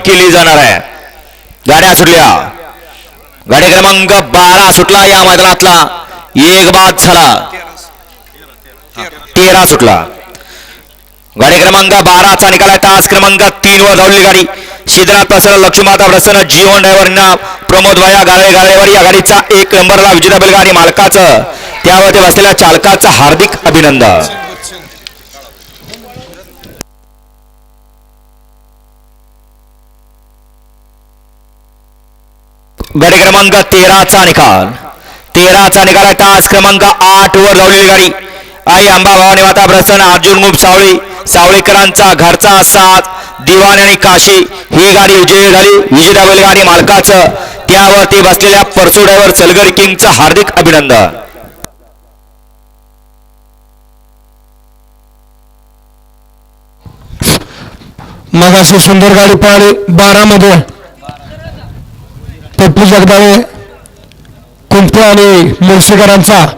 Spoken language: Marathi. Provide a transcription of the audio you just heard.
केली जाणार आहे. गाड्या सुटल्या. गाडी क्रमांक बारा सुटला. या मैदानातला एक बाद झाला. तेरा सुटला. गाडी क्रमांक बाराचा निकाल आहे. तास क्रमांक तीन वर धावलेली गाडी. सिद्धनाथ प्रसन्न लक्ष्मीमाता प्रसन्न जीवन ड्रायव्हरना प्रमोद वया गाळे गाळेवर या गाडीचा एक नंबरला विजेता बैलगाडी मालकाचं. त्यावरती बसलेल्या चालकाचं हार्दिक अभिनंदन. गाडी क्रमांक तेराचा निकाल. तेराचा निकाल आहे. तास क्रमांक आठ वर धावलेली गाडी. आई अंबा भवानी माता प्रसन्न अर्जुन गुप सावळी. सावळीकरांचा घरचा साथ दिवाण आणि काशी. ही गाडी विजयी झाली. विजेता बैलगाडी मालकाचं. त्यावरती बसलेल्या परसू ड्रायव्हर चलगरी किंगचं हार्दिक अभिनंदन. मग अशी सुंदर गाडी पळाली बारामध्ये. पप्पू जगदाळे कुंपे आणि मुळशीकरांचा